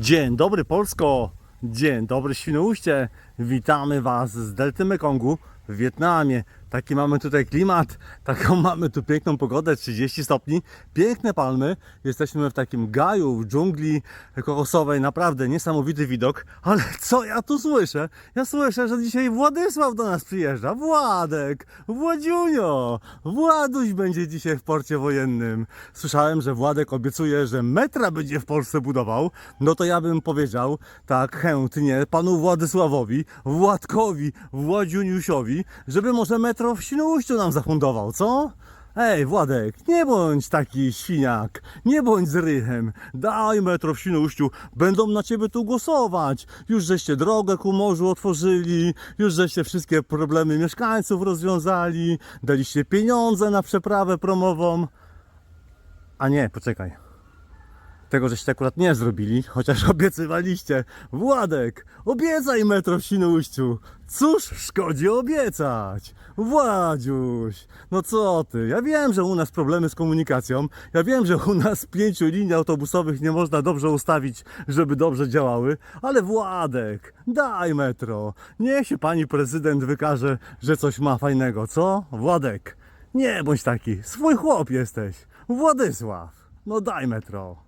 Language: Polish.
Dzień dobry Polsko, dzień dobry Świnoujście. Witamy Was z Delty Mekongu w Wietnamie. Taki mamy tutaj klimat, taką mamy tu piękną pogodę, 30 stopni, piękne palmy. Jesteśmy w takim gaju, w dżungli kokosowej, naprawdę niesamowity widok. Ale co ja tu słyszę? Ja słyszę, że dzisiaj Władysław do nas przyjeżdża. Władek, Władziunio, Właduś będzie dzisiaj w porcie wojennym. Słyszałem, że Władek obiecuje, że metra będzie w Polsce budował. No to ja bym powiedział tak chętnie panu Władysławowi, Władkowi, Władziuniusiowi, żeby może metro w Świnoujściu nam zafundował, co? Ej, Władek, nie bądź taki świniak, nie bądź z rychem, daj metro w Świnoujściu, będą na ciebie tu głosować. Już żeście drogę ku morzu otworzyli, już żeście wszystkie problemy mieszkańców rozwiązali, daliście pieniądze na przeprawę promową. A nie, poczekaj. Tego żeście akurat nie zrobili, chociaż obiecywaliście. Władek, obiecaj metro w Świnoujściu. Cóż szkodzi obiecać? Władziuś, no co ty? Ja wiem, że u nas problemy z komunikacją. Ja wiem, że u nas pięciu linii autobusowych nie można dobrze ustawić, żeby dobrze działały. Ale Władek, daj metro. Niech się pani prezydent wykaże, że coś ma fajnego, co? Władek, nie bądź taki. Swój chłop jesteś. Władysław, no daj metro.